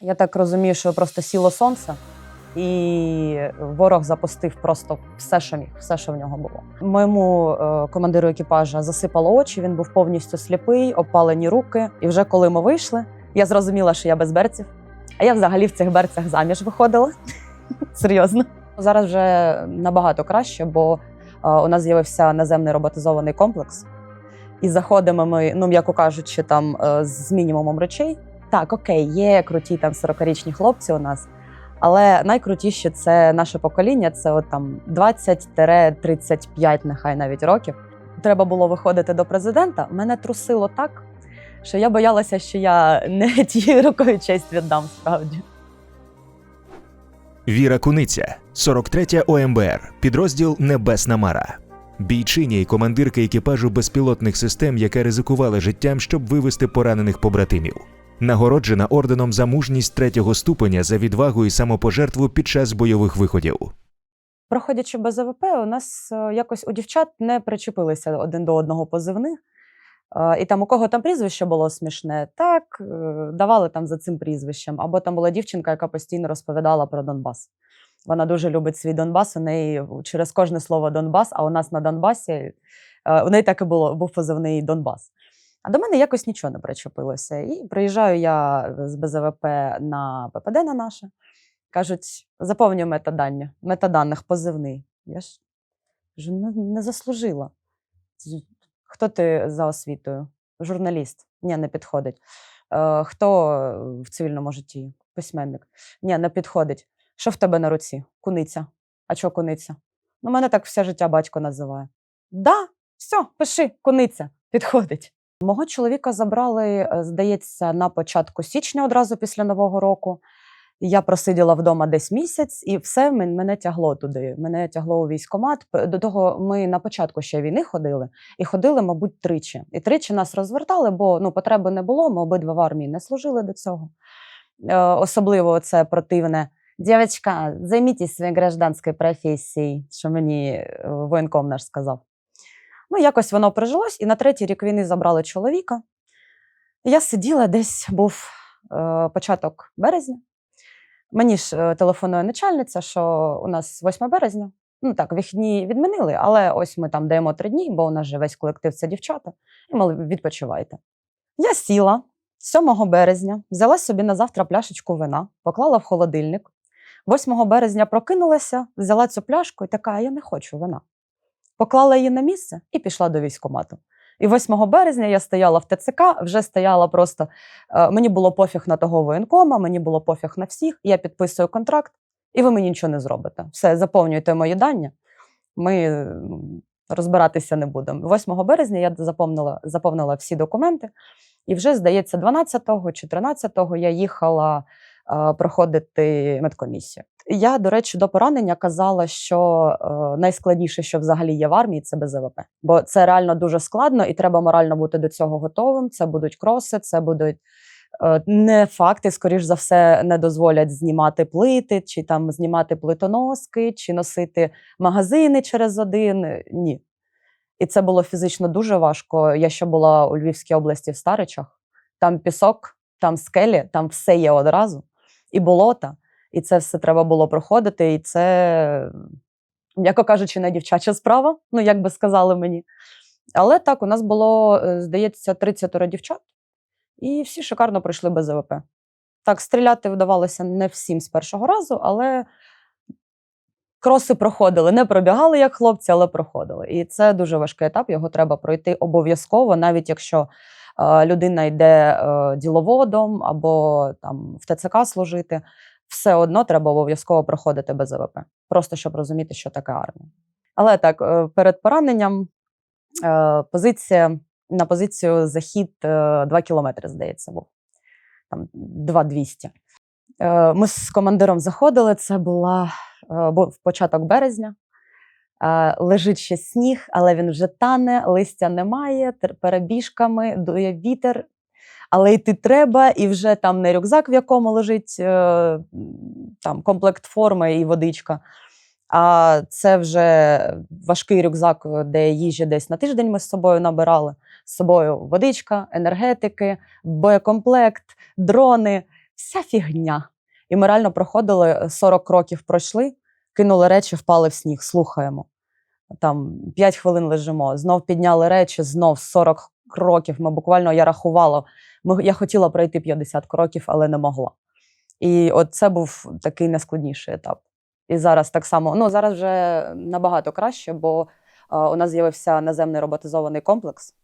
Я так розумію, що просто сіло сонце, і ворог запустив просто все, що міг, все, що в нього було. Моєму е, командиру екіпажа засипало очі. Він був повністю сліпий, опалені руки. І вже коли ми вийшли, я зрозуміла, що я без берців. А я взагалі в цих берцях заміж виходила. Серйозно. Зараз вже набагато краще, бо е, у нас з'явився наземний роботизований комплекс. І заходимо ми, ну м'яко кажучи, там е, з мінімумом речей. Так, окей, є круті там 40-річні хлопці у нас, але найкрутіші це наше покоління. Це от там 20-35, нехай навіть років. Треба було виходити до президента. Мене трусило так, що я боялася, що я не тією рукою честь віддам справді. Віра Куниця, 43-я ОМБР, підрозділ Небесна Мара. Бійчиня і командирка екіпажу безпілотних систем, яка ризикувала життям, щоб вивести поранених побратимів. Нагороджена орденом за мужність третього ступеня за відвагу і самопожертву під час бойових виходів. Проходячи без АВП, у нас е, якось у дівчат не причепилися один до одного позивних. Е, І там у кого там прізвище було смішне, так е, давали там за цим прізвищем. Або там була дівчинка, яка постійно розповідала про Донбас. Вона дуже любить свій Донбас. У неї через кожне слово Донбас, а у нас на Донбасі у неї так і було, був позивний Донбас. А до мене якось нічого не причепилося. І приїжджаю я з БЗВП на ППД на наше. Кажуть, заповнюй метадання, метаданих позивний. Я ж кажу, не, не заслужила. Хто ти за освітою? Журналіст? Ні, не підходить. Е, хто в цивільному житті? Письменник? Ні, не підходить. Що в тебе на руці? Куниця. А чого куниця? Ну, мене так все життя батько називає. Да, все, пиши, куниця, підходить. Мого чоловіка забрали, е, здається, на початку січня одразу після Нового року. Я просиділа вдома десь місяць, і все мене тягло туди. Мене тягло у військкомат. До того ми на початку ще війни ходили, і ходили, мабуть, тричі. І тричі нас розвертали, бо ну, потреби не було. Ми обидва в армії не служили до цього. Е, особливо це противне. Дівчатка, займіть своєю гражданською професією, що мені е, воєнком наш сказав. Ну, якось воно прижилось, і на третій рік війни забрали чоловіка. Я сиділа десь, був е, початок березня. Мені ж е, телефонує начальниця, що у нас 8 березня. Ну так, вихідні відмінили, але ось ми там даємо три дні, бо у нас же весь колектив це дівчата. І мали відпочивайте. Я сіла 7 березня, взяла собі на завтра пляшечку вина, поклала в холодильник. 8 березня прокинулася, взяла цю пляшку і така, я не хочу вина. Поклала її на місце і пішла до військкомату. І 8 березня я стояла в ТЦК, вже стояла просто. е, Мені було пофіг на того воєнкома, мені було пофіг на всіх. Я підписую контракт, і ви мені нічого не зробите. Все, заповнюйте мої дані. Ми е, розбиратися не будемо. 8 березня я заповнила, заповнила всі документи, і вже, здається, 12-го чи 13-го я їхала е, проходити медкомісію. Я, до речі, до поранення казала, що е, найскладніше, що взагалі є в армії, це БЗВП. Бо це реально дуже складно, і треба морально бути до цього готовим. Це будуть кроси, це будуть е, не факти, скоріш за все, не дозволять знімати плити, чи там знімати плитоноски, чи носити магазини через один. Ні. І це було фізично дуже важко. Я ще була у Львівській області в Старичах. Там пісок, там скелі, там все є одразу, і болота. І це все треба було проходити. І це, м'яко кажучи, не дівчача справа, ну як би сказали мені. Але так, у нас було, е, здається, 30 дівчат, і всі шикарно пройшли без АВП. Так, стріляти вдавалося не всім з першого разу, але кроси проходили. Не пробігали як хлопці, але проходили. І це дуже важкий етап, його треба пройти обов'язково, навіть якщо е, людина йде е, діловодом або там в ТЦК служити, все одно треба обов'язково проходити без АВП. Просто щоб розуміти, що таке армія. Але так, е, перед пораненням е, позиція на позицію захід 2 кілометри, здається, був там 2200. Е, Ми з командиром заходили. Це була е, був початок березня. Е, Лежить ще сніг, але він вже тане, листя немає, перебіжками, дує вітер, але йти треба, і вже там не рюкзак, в якому лежить е, там комплект форми і водичка. А це вже важкий рюкзак, де їжі десь на тиждень ми з собою набирали. З собою водичка, енергетики, боєкомплект, дрони. вся фігня. І ми реально проходили 40 років пройшли, кинули речі, впали в сніг, слухаємо. Там 5 хвилин лежимо, знов підняли речі, знов 40 кроків. Ми буквально я рахувала. Ми, я хотіла пройти 50 кроків, але не могла. І от це був такий найскладніший етап. І зараз так само, ну зараз вже набагато краще, бо у нас з'явився наземний роботизований комплекс.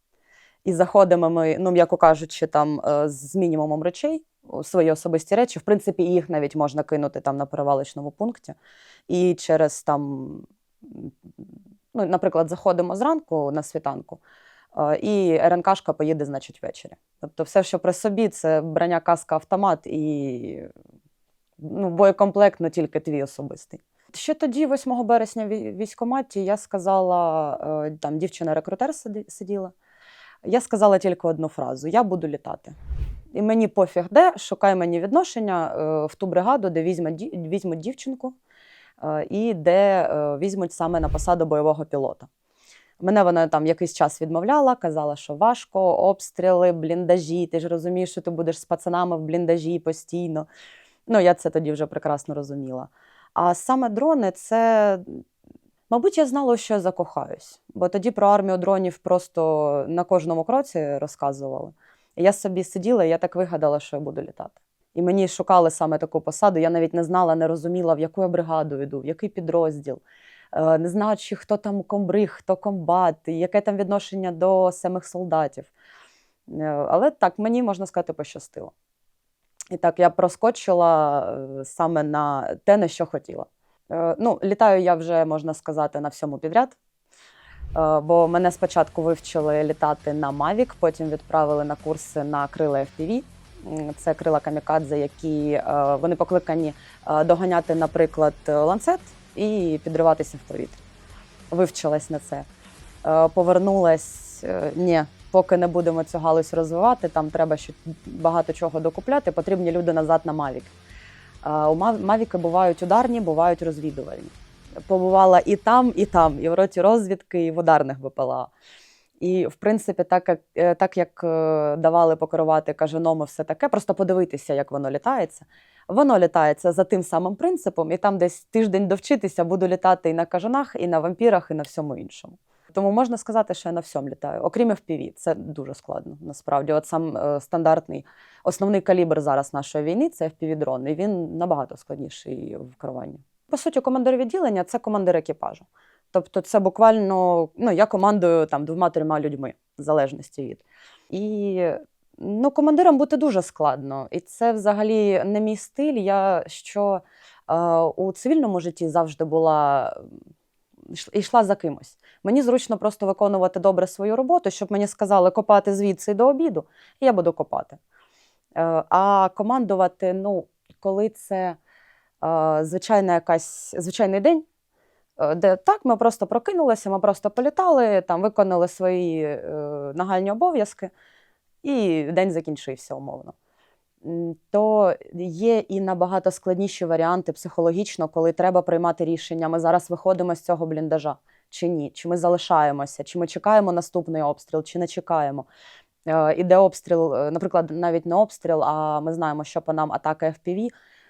І заходимо ми, ну м'яко кажучи, там е, з мінімумом речей, свої особисті речі. В принципі, їх навіть можна кинути там на перевалочному пункті. І через там, ну, наприклад, заходимо зранку на світанку, і РНКшка поїде, значить, ввечері. Тобто, все, що при собі, це броня, каска, автомат і ну, боєкомплект, ну тільки твій особистий. Ще тоді, 8 березня, в військкоматі, я сказала, е, там дівчина-рекрутер сиділа. Я сказала тільки одну фразу: я буду літати. І мені пофіг де, шукай мені відношення е, в ту бригаду, де візьмуть, візьмуть дівчинку е, і де е, візьмуть саме на посаду бойового пілота. Мене вона там якийсь час відмовляла, казала, що важко, обстріли, бліндажі. Ти ж розумієш, що ти будеш з пацанами в бліндажі постійно. Ну, я це тоді вже прекрасно розуміла. А саме дрони це. Мабуть, я знала, що я закохаюсь, бо тоді про армію дронів просто на кожному кроці розказували. Я собі сиділа, я так вигадала, що я буду літати. І мені шукали саме таку посаду. Я навіть не знала, не розуміла, в яку я бригаду йду, в який підрозділ. Е, Не знаючи, хто там комбриг, хто комбат, яке там відношення до самих солдатів. Е, Але так, мені можна сказати, пощастило. І так, я проскочила е, саме на те, на що хотіла. Ну, літаю я вже, можна сказати, на всьому підряд. Бо мене спочатку вивчили літати на Mavic, потім відправили на курси на крила FPV. Це крила камікадзе, які вони покликані доганяти, наприклад, ланцет і підриватися в повітрі. Вивчилась на це. Е, Повернулась. е, Ні, поки не будемо цю галузь розвивати, там треба ще багато чого докупляти. Потрібні люди назад на Mavic. Е, У Мав- Мавіки бувають ударні, бувають розвідувальні. Побувала і там, і там, і в роті розвідки, і в ударних БПЛА. І, в принципі, так як, е, так як е, давали покерувати кажаном і все таке, просто подивитися, як воно літається. Воно літається за тим самим принципом, і там десь тиждень довчитися буду літати і на кажанах, і на вампірах, і на всьому іншому. Тому можна сказати, що я на всьому літаю, окрім FPV. Це дуже складно. Насправді, от сам е, стандартний основний калібр зараз нашої війни це FPV-дрон, і він набагато складніший в керуванні. По суті, командир відділення це командир екіпажу. Тобто, це буквально ну, я командую там двома-трьома людьми, в залежності від. І ну, командиром бути дуже складно. І це взагалі не мій стиль. Я що е, у цивільному житті завжди була йшла за кимось. Мені зручно просто виконувати добре свою роботу, щоб мені сказали копати звідси до обіду, і я буду копати. Е, А командувати, ну, коли це е, звичайна якась, звичайний день, де так, ми просто прокинулися, ми просто політали, там, виконали свої е, нагальні обов'язки, і день закінчився умовно. То є і набагато складніші варіанти психологічно, коли треба приймати рішення. Ми зараз виходимо з цього бліндажа чи ні, чи ми залишаємося, чи ми чекаємо наступний обстріл, чи не чекаємо. Е, Іде обстріл, е, наприклад, навіть не обстріл, а ми знаємо, що по нам атака FPV.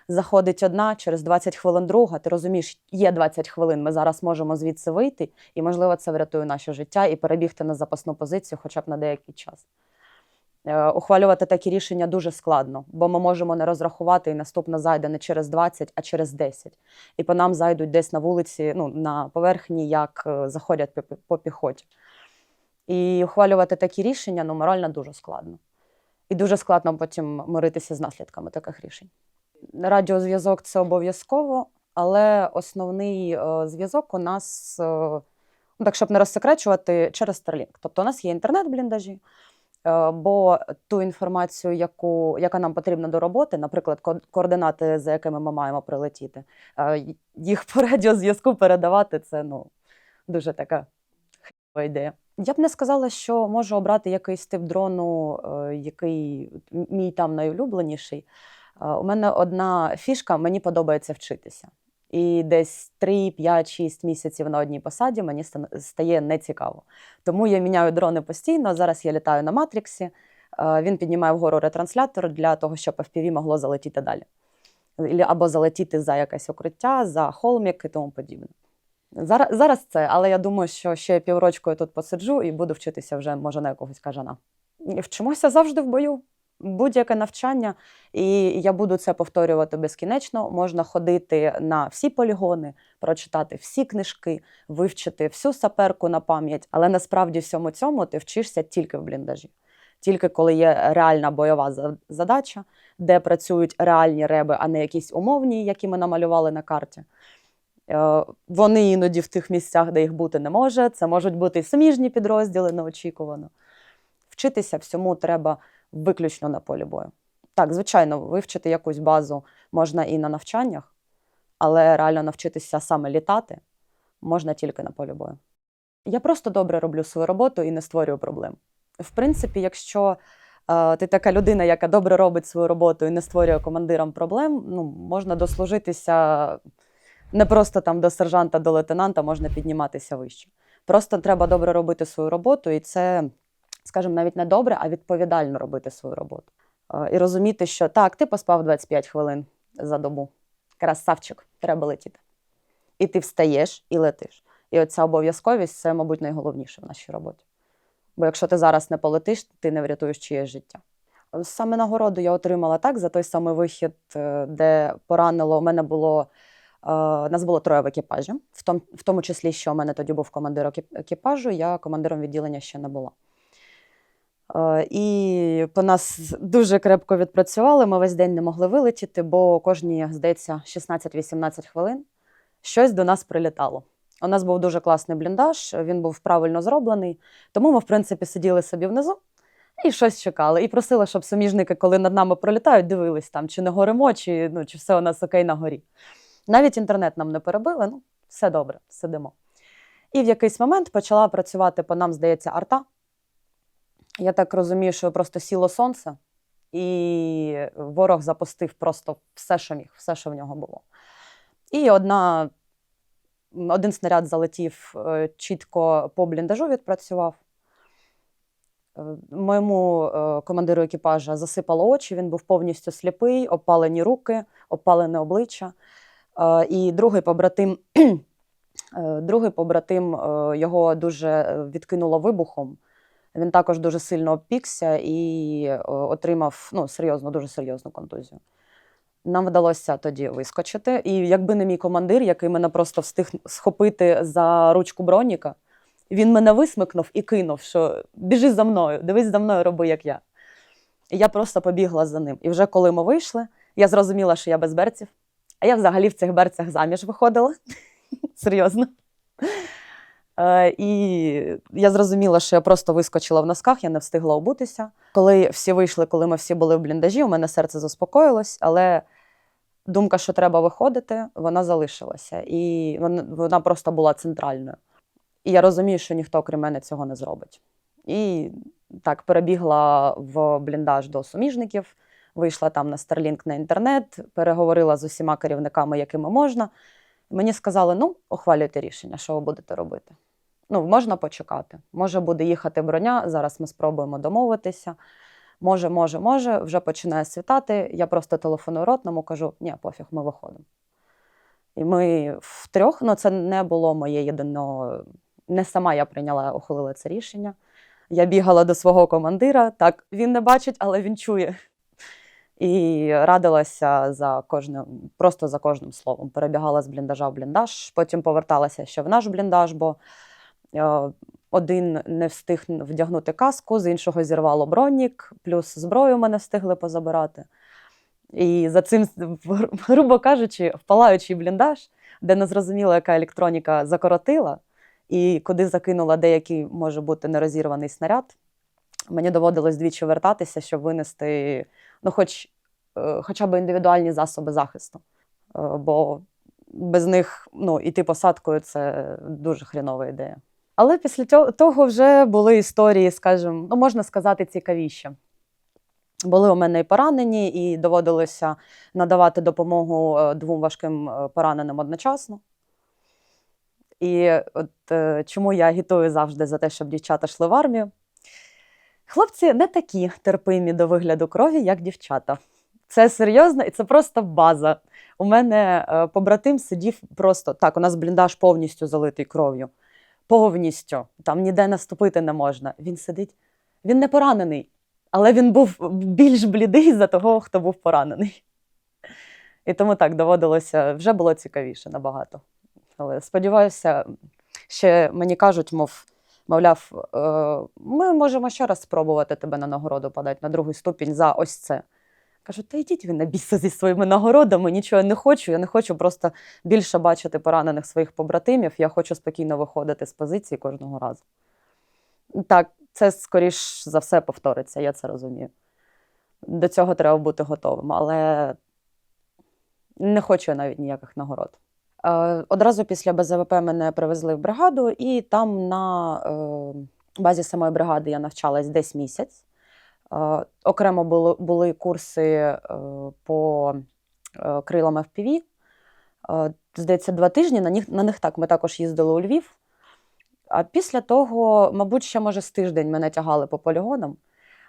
Заходить одна, через 20 хвилин друга. Ти розумієш, є 20 хвилин. Ми зараз можемо звідси вийти, і можливо це врятує наше життя і перебігти на запасну позицію, хоча б на деякий час. Е, Ухвалювати такі рішення дуже складно, бо ми можемо не розрахувати, і наступна зайде не через 20, а через 10. І по нам зайдуть десь на вулиці, ну, на поверхні, як е, заходять по, піхоті. І ухвалювати такі рішення ну, морально дуже складно. І дуже складно потім миритися з наслідками таких рішень. Радіозв'язок це обов'язково, але основний е, зв'язок у нас, е, ну, так щоб не розсекречувати, через Starlink. Тобто у нас є інтернет-бліндажі, е, бо ту інформацію, яку, яка нам потрібна до роботи, наприклад, координати, за якими ми маємо прилетіти, їх по радіозв'язку передавати це ну, дуже така хріва ідея. Я б не сказала, що можу обрати якийсь тип дрону, який мій там найулюбленіший. Е, У мене одна фішка, мені подобається вчитися. І десь 3, 5, 6 місяців на одній посаді мені стає нецікаво. Тому я міняю дрони постійно. Зараз я літаю на Матріксі. Е, Він піднімає вгору ретранслятор для того, щоб FPV могло залетіти далі. Або залетіти за якесь укриття, за холмік і тому подібне. Зараз, зараз це, але я думаю, що ще піврочку я тут посиджу і буду вчитися вже, може, на якогось кажана. Вчимося завжди в бою. Будь-яке навчання, і я буду це повторювати безкінечно. Можна ходити на всі полігони, прочитати всі книжки, вивчити всю саперку на пам'ять, але насправді всьому цьому ти вчишся тільки в бліндажі. Тільки коли є реальна бойова задача, де працюють реальні реби, а не якісь умовні, які ми намалювали на карті. Е, Вони іноді в тих місцях, де їх бути не може. Це можуть бути і суміжні підрозділи неочікувано. Вчитися всьому треба виключно на полі бою. Так, звичайно, вивчити якусь базу можна і на навчаннях, але реально навчитися саме літати можна тільки на полі бою. Я просто добре роблю свою роботу і не створюю проблем. В принципі, якщо е, ти така людина, яка добре робить свою роботу і не створює командирам проблем, ну, можна дослужитися не просто там до сержанта, до лейтенанта, можна підніматися вище. Просто треба добре робити свою роботу, і це, скажімо, навіть не добре, а відповідально робити свою роботу. Е, І розуміти, що так, ти поспав 25 хвилин за добу. Красавчик, треба летіти. І ти встаєш і летиш. І оця обов'язковість це, мабуть, найголовніше в нашій роботі. Бо якщо ти зараз не полетиш, ти не врятуєш чиєсь життя. Саме нагороду я отримала так за той самий вихід, е, де поранило. У мене було е, нас було троє в екіпажі, в тому, числі, що у мене тоді був командир екіпажу, я командиром відділення ще не була. Е, І по нас дуже крепко відпрацювали. Ми весь день не могли вилетіти, бо кожні, здається, 16-18 хвилин щось до нас прилітало. У нас був дуже класний бліндаж, він був правильно зроблений, тому ми, в принципі, сиділи собі внизу і щось чекали. І просили, щоб суміжники, коли над нами пролітають, дивились там, чи не горимо, чи, ну, чи все у нас окей на горі. Навіть інтернет нам не перебили, ну, все добре, сидимо. І в якийсь момент почала працювати по нам, здається, арта. Я так розумію, що просто сіло сонце, і ворог запустив просто все, що міг, все, що в нього було. І одна, один снаряд залетів е, чітко по бліндажу, відпрацював. Е, Моєму е, командиру екіпажа засипало очі, він був повністю сліпий, опалені руки, опалене обличчя. І другий побратим, другий побратим його дуже відкинуло вибухом. Він також дуже сильно обпікся і е, отримав ну, серйозну, дуже серйозну контузію. Нам вдалося тоді вискочити. І якби не мій командир, який мене просто встиг схопити за ручку броніка, він мене висмикнув і кинув, що біжи за мною, дивись за мною, роби, як я. І я просто побігла за ним. І вже коли ми вийшли, я зрозуміла, що я без берців. А я взагалі в цих берцях заміж виходила. Серйозно. Е, І я зрозуміла, що я просто вискочила в носках, я не встигла обутися. Коли всі вийшли, коли ми всі були в бліндажі, у мене серце заспокоїлось, але думка, що треба виходити, вона залишилася. І вона, просто була центральною. І я розумію, що ніхто, крім мене, цього не зробить. І так перебігла в бліндаж до суміжників, вийшла там на Starlink на інтернет, переговорила з усіма керівниками, якими можна. Мені сказали: ну, ухвалюйте рішення, що ви будете робити. Ну, можна почекати. Може буде їхати броня. Зараз ми спробуємо домовитися. Може, може, може, вже починає світати. Я просто телефоную ротному, кажу: ні, пофіг, ми виходимо. І ми втрьох, ну це не було моє єдино, не сама я прийняла, ухвалила це рішення. Я бігала до свого командира. Так, він не бачить, але він чує. І радилася за кожним, просто за кожним словом. Перебігала з бліндажа в бліндаж, потім поверталася ще в наш бліндаж, бо один не встиг вдягнути каску, з іншого зірвало бронік, плюс зброю мене встигли позабирати. І за цим, грубо кажучи, в палаючий бліндаж, де не зрозуміло, яка електроніка закоротила, і куди закинула деякий може бути нерозірваний снаряд, мені доводилось двічі вертатися, щоб винести ну, хоч, е, хоча б індивідуальні засоби захисту. Е, Бо без них ну, іти посадкою це дуже хрінова ідея. Але після того вже були історії, скажімо, ну, можна сказати, цікавіші. Були у мене і поранені, і доводилося надавати допомогу е, двом важким е, пораненим одночасно. І от е, чому я агітую завжди за те, щоб дівчата йшли в армію. Хлопці не такі терпимі до вигляду крові, як дівчата. Це серйозно і це просто база. У мене побратим сидів просто так. У нас бліндаж повністю залитий кров'ю. Повністю. Там ніде наступити не можна. Він сидить. Він не поранений, але він був більш блідий за того, хто був поранений. І тому так доводилося, вже було цікавіше набагато. Але сподіваюся, ще мені кажуть, мов, мовляв, е, ми можемо ще раз спробувати тебе на нагороду подати на другий ступінь за ось це. Кажу, та йдіть ви на біса зі своїми нагородами, нічого не хочу. Я не хочу просто більше бачити поранених своїх побратимів. Я хочу спокійно виходити з позиції кожного разу. Так, це скоріш за все повториться, я це розумію. До цього треба бути готовим, але не хочу я навіть ніяких нагород. Е, Одразу після БЗВП мене привезли в бригаду, і там на е, базі самої бригади я навчалась десь місяць. Е, Окремо були, були курси е, по е, крилам FPV. Здається, два тижні. На них, на них так ми також їздили у Львів. А після того, мабуть, ще може з тиждень мене тягали по полігонам.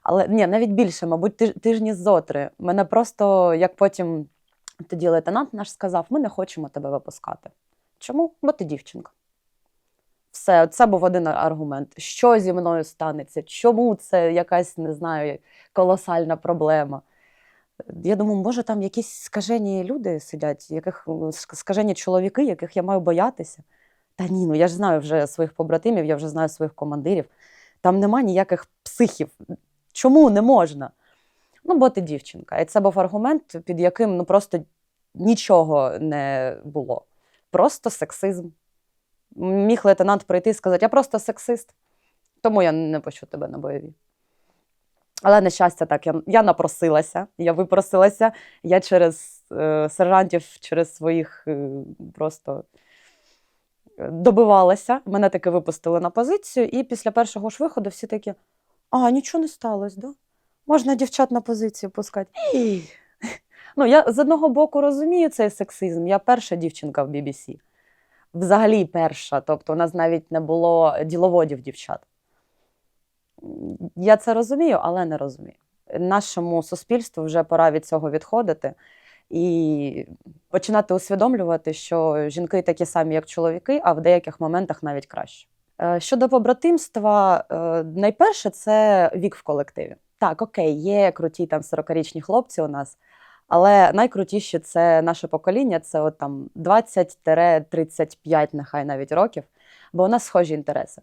Але ні, навіть більше, мабуть, тиж- тижні зо три. Мене просто, як потім тоді лейтенант наш сказав, ми не хочемо тебе випускати. Чому? Бо ти дівчинка. Все, це був один аргумент. Що зі мною станеться? Чому це якась, не знаю, колосальна проблема? Я думаю, може, там якісь скажені люди сидять, яких скажені чоловіки, яких я маю боятися. Та ні, ну я ж знаю вже своїх побратимів, я вже знаю своїх командирів. Там нема ніяких психів. Чому не можна? Ну, бо ти дівчинка. І це був аргумент, під яким ну, просто нічого не було. Просто сексизм. Міг лейтенант прийти і сказати: я просто сексист, тому я не пущу тебе на бойові. Але, на щастя, так, я, я напросилася, я випросилася, я через е, сержантів, через своїх е, просто е, добивалася. Мене таки випустили на позицію, і після першого ж виходу всі такі: а, нічого не сталося, да? Можна дівчат на позицію пускати. Ну, я з одного боку розумію цей сексизм. Я перша дівчинка в BBC. Взагалі перша. Тобто, у нас навіть не було діловодів дівчат. Я це розумію, але не розумію. Нашому суспільству вже пора від цього відходити і починати усвідомлювати, що жінки такі самі, як чоловіки, а в деяких моментах навіть краще. Е, Щодо побратимства, е, найперше це вік в колективі. Так, окей, є круті там 40-річні хлопці у нас, але найкрутіші це наше покоління, це от там 20-35, нехай навіть років, бо у нас схожі інтереси.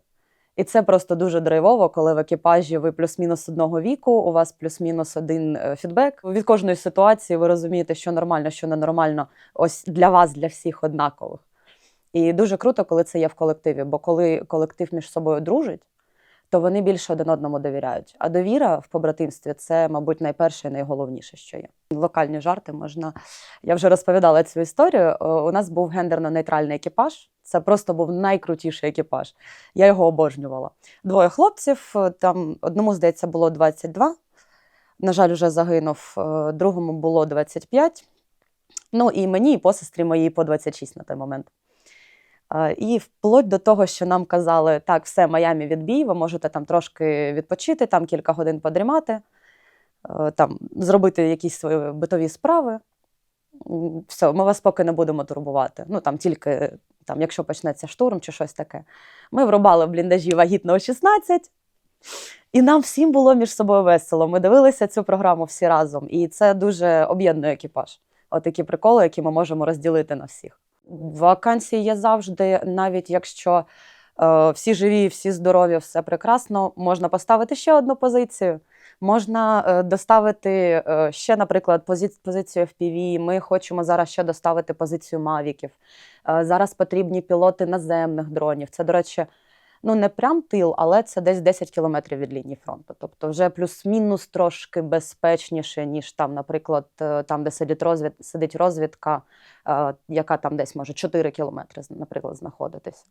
І це просто дуже драйвово, коли в екіпажі ви плюс-мінус одного віку, у вас плюс-мінус один е, фідбек. Від кожної ситуації ви розумієте, що нормально, що ненормально. Ось для вас, для всіх однакових. І дуже круто, коли це є в колективі, бо коли колектив між собою дружить, то вони більше один одному довіряють. А довіра в побратимстві це, мабуть, найперше і найголовніше, що є. Локальні жарти можна. Я вже розповідала цю історію. Е, У нас був гендерно-нейтральний екіпаж. Це просто був найкрутіший екіпаж. Я його обожнювала. Двоє хлопців, е, там одному, здається, було 22. На жаль, вже загинув, е, другому було 25. Ну і мені, і посестрі моїй по 26 на той момент. І вплоть до того, що нам казали, так, все, Майамі відбій, ви можете там трошки відпочити, там кілька годин подрімати, е, там зробити якісь свої битові справи. Все, ми вас поки не будемо турбувати. Ну там тільки там, якщо почнеться штурм чи щось таке. Ми врубали в бліндажі вагітного 16, і нам всім було між собою весело. Ми дивилися цю програму всі разом, і це дуже об'єднує екіпаж. Отакі приколи, які ми можемо розділити на всіх. Вакансії є завжди, навіть якщо е, всі живі, всі здорові, все прекрасно, можна поставити ще одну позицію. Можна е, доставити е, ще, наприклад, пози- позицію FPV. Ми хочемо зараз ще доставити позицію мавіків. Е, Зараз потрібні пілоти наземних дронів. Це, до речі, ну не прям тил, але це десь 10 кілометрів від лінії фронту. Тобто вже плюс-мінус трошки безпечніше, ніж там, наприклад, е, там, де сидить розвід, сидить розвідка, е, яка там десь може 4 кілометри, наприклад, знаходитися.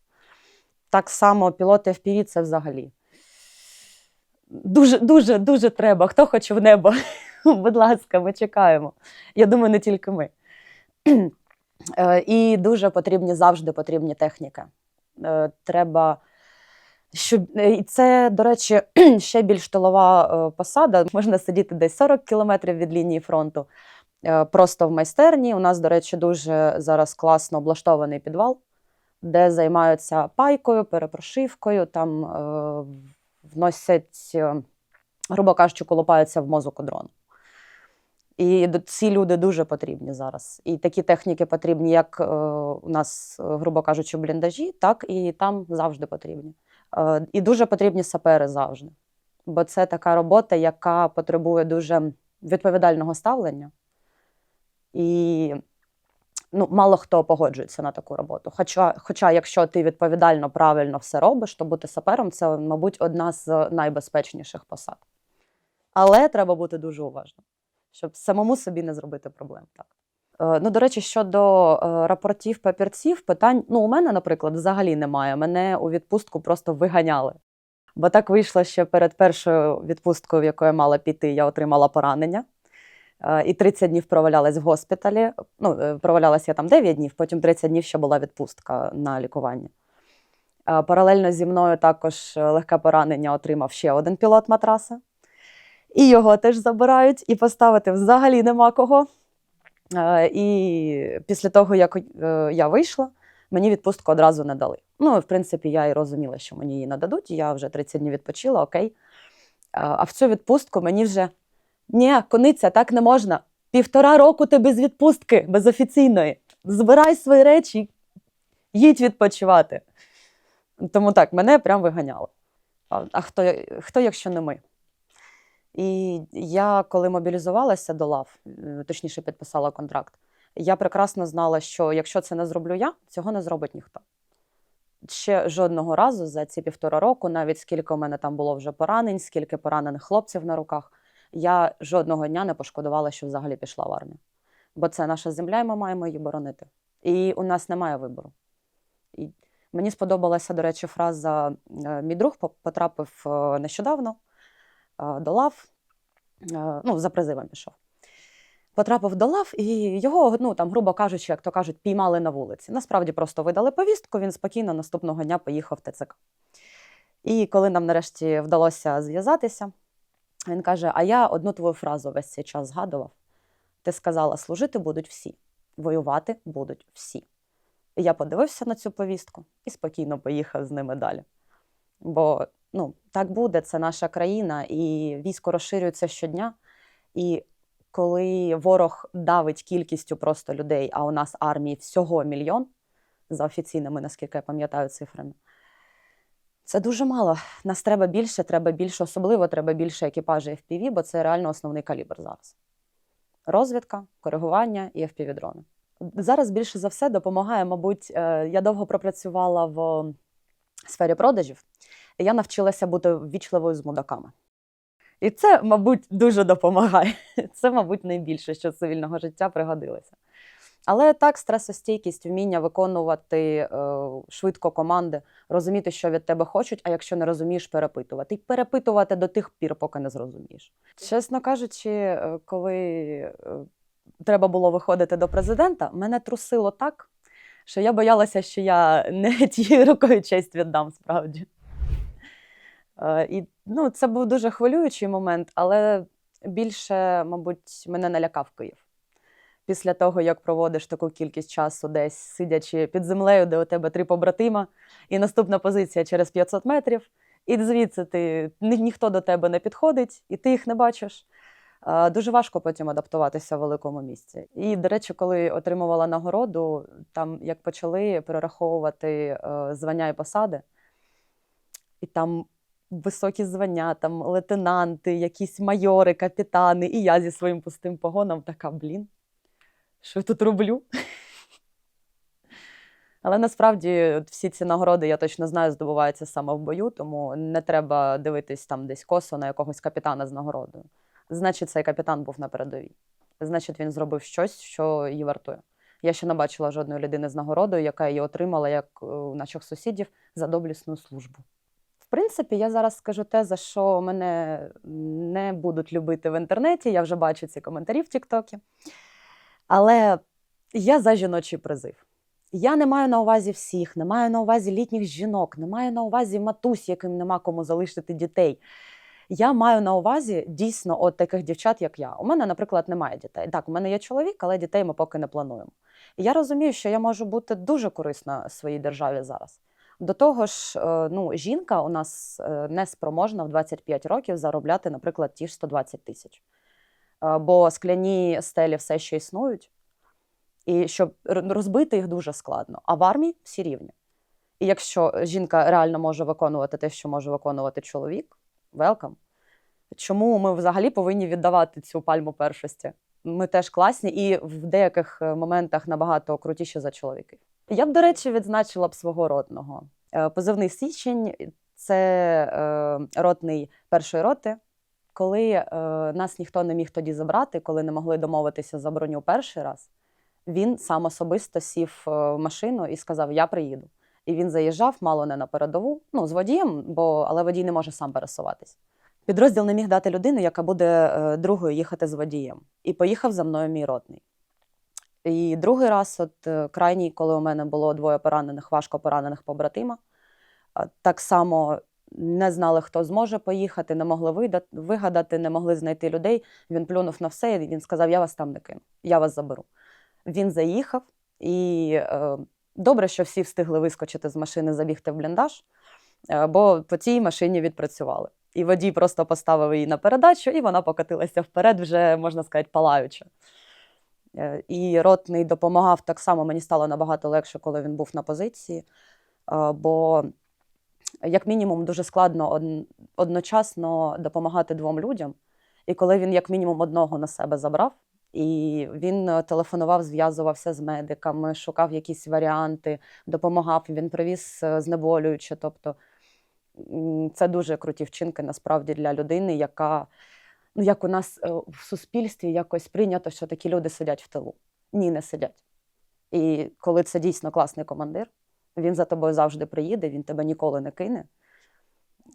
Так само пілоти FPV – це взагалі. Дуже, дуже, дуже треба. Хто хоче в небо? Будь ласка, ми чекаємо. Я думаю, не тільки ми. Е, І дуже потрібні завжди потрібні техніки. Треба Щоб е, і це, до речі, ще більш тилова е, посада. Можна сидіти десь 40 кілометрів від лінії фронту. е, Просто в майстерні. У нас, до речі, дуже зараз класно облаштований підвал, де займаються пайкою, перепрошивкою, там е, вносять, грубо кажучи, колупаються в мозок дрону. І ці люди дуже потрібні зараз. І такі техніки потрібні, як е, у нас, грубо кажучи, бліндажі, так і там завжди потрібні. Е, і дуже потрібні сапери завжди. Бо це така робота, яка потребує дуже відповідального ставлення. І ну, мало хто погоджується на таку роботу. Хоча, хоча, якщо ти відповідально, правильно все робиш, то бути сапером це, мабуть, одна з найбезпечніших посад. Але треба бути дуже уважним, щоб самому собі не зробити проблем. Так. Е, Ну, до речі, щодо е, рапортів папірців, питань, ну, у мене, наприклад, взагалі немає. Мене у відпустку просто виганяли. Бо так вийшло, що перед першою відпусткою, в яку я мала піти, я отримала поранення. Е, І 30 днів провалялась в госпіталі. Ну, провалялась я там 9 днів, потім 30 днів ще була відпустка на лікування. Паралельно зі мною також легке поранення отримав ще один пілот матраса. І його теж забирають, і поставити взагалі нема кого. Е, І після того, як е, я вийшла, мені відпустку одразу не дали. Ну, в принципі, я і розуміла, що мені її нададуть. Я вже 30 днів відпочила, окей. А а в цю відпустку мені вже ні, кониця, так не можна. Півтора року ти без відпустки, без офіційної. Збирай свої речі, їдь відпочивати. Тому так, мене прям виганяли. А хто, хто, якщо не ми? І я, коли мобілізувалася до лав, е, точніше підписала контракт, я прекрасно знала, що якщо це не зроблю я, цього не зробить ніхто. Ще жодного разу за ці півтора року, навіть скільки у мене там було вже поранень, скільки поранених хлопців на руках, я жодного дня не пошкодувала, що взагалі пішла в армію. Бо це наша земля, і ми маємо її боронити. І у нас немає вибору. І мені сподобалася, до речі, фраза е, мій друг потрапив е, нещодавно до лав, е, ну, за призивом пішов. Потрапив до лав, і його, ну там, грубо кажучи, як то кажуть, піймали на вулиці. Насправді просто видали повістку, він спокійно наступного дня поїхав в ТЦК. І коли нам нарешті вдалося зв'язатися, він каже: А я одну твою фразу весь цей час згадував. Ти сказала, служити будуть всі, воювати будуть всі. І я подивився на цю повістку і спокійно поїхав з ними далі. Бо ну, так буде, це наша країна, і військо розширюється щодня. І коли ворог давить кількістю просто людей, а у нас армії всього мільйон, за офіційними, наскільки я пам'ятаю, цифрами. Це дуже мало. Нас треба більше, треба більше, особливо треба більше екіпажів FPV, бо це реально основний калібр зараз. Розвідка, коригування і FPV-дрони. Зараз більше за все допомагає, мабуть, е, я довго пропрацювала в сфері продажів, я навчилася бути ввічливою з мудаками. І це, мабуть, дуже допомагає. Це, мабуть, найбільше, що цивільного життя пригодилося. Але так, стресостійкість, вміння виконувати е, швидко команди, розуміти, що від тебе хочуть, а якщо не розумієш, перепитувати. І перепитувати до тих пір, поки не зрозумієш. Чесно кажучи, е, коли е, треба було виходити до президента, мене трусило так, що я боялася, що я не тією рукою честь віддам справді. Е, І ну, це був дуже хвилюючий момент, але більше, мабуть, мене налякав Київ. Після того, як проводиш таку кількість часу десь сидячи під землею, де у тебе три побратима, і наступна позиція через 500 метрів, і звідси ти, ні, ніхто до тебе не підходить, і ти їх не бачиш. Е, Дуже важко потім адаптуватися в великому місці. І, до речі, коли отримувала нагороду, там як почали перераховувати е, звання і посади, і там високі звання, там лейтенанти, якісь майори, капітани, і я зі своїм пустим погоном така, блін, що я тут роблю? Але насправді всі ці нагороди, я точно знаю, здобуваються саме в бою, тому не треба дивитись там десь косо на якогось капітана з нагородою. Значить, цей капітан був на передовій. Значить, він зробив щось, що її вартує. Я ще не бачила жодної людини з нагородою, яка її отримала, як е, у наших сусідів, за доблісну службу. Принципі, я зараз скажу те, за що мене не будуть любити в інтернеті. Я вже бачу ці коментарі в Тіктокі. Але я за жіночий призив. Я не маю на увазі всіх, не маю на увазі літніх жінок, не маю на увазі матусь, яким нема кому залишити дітей. Я маю на увазі дійсно от таких дівчат, як я. У мене, наприклад, немає дітей. Так, у мене є чоловік, але дітей ми поки не плануємо. І я розумію, що я можу бути дуже корисна своїй державі зараз. До того ж, е, ну, жінка у нас е, не спроможна в 25 років заробляти, наприклад, ті ж 120 тисяч. Е, Бо скляні стелі все ще існують, і щоб розбити їх дуже складно. А в армії всі рівні. І якщо жінка реально може виконувати те, що може виконувати чоловік, велкам. Чому ми взагалі повинні віддавати цю пальму першості? Ми теж класні і в деяких моментах набагато крутіші за чоловіків. Я б, до речі, відзначила б свого ротного. Е, Позивний січень це е, ротний першої роти. Коли е, нас ніхто не міг тоді забрати, коли не могли домовитися за броню перший раз, він сам особисто сів в машину і сказав: Я приїду. І він заїжджав мало не на передову, ну з водієм, бо але водій не може сам пересуватись. Підрозділ не міг дати людину, яка буде другою їхати з водієм. І поїхав за мною мій ротний. І другий раз, от е, крайній, коли у мене було двоє поранених, важко поранених побратима, так само не знали, хто зможе поїхати, не могли вигадати, не могли знайти людей. Він плюнув на все, і він сказав: Я вас там не кину, я вас заберу. Він заїхав, і е, добре, що всі встигли вискочити з машини, забігти в бліндаж, е, бо по цій машині відпрацювали. І водій просто поставив її на передачу, і вона покотилася вперед, вже можна сказати, палаючи. Е, І ротний допомагав так само. Мені стало набагато легше, коли він був на позиції. е, Бо, як мінімум, дуже складно одночасно допомагати двом людям. І коли він, як мінімум, одного на себе забрав, і він е, телефонував, зв'язувався з медиками, шукав якісь варіанти, допомагав. Він привіз знеболююче. Тобто це дуже круті вчинки насправді для людини, яка, ну як у нас е, в суспільстві якось прийнято, що такі люди сидять в тилу. Ні, не сидять. І коли це дійсно класний командир, він за тобою завжди приїде, він тебе ніколи не кине.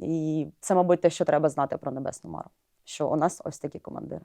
І це, мабуть, те, що треба знати про Небесну Мару, що у нас ось такі командири.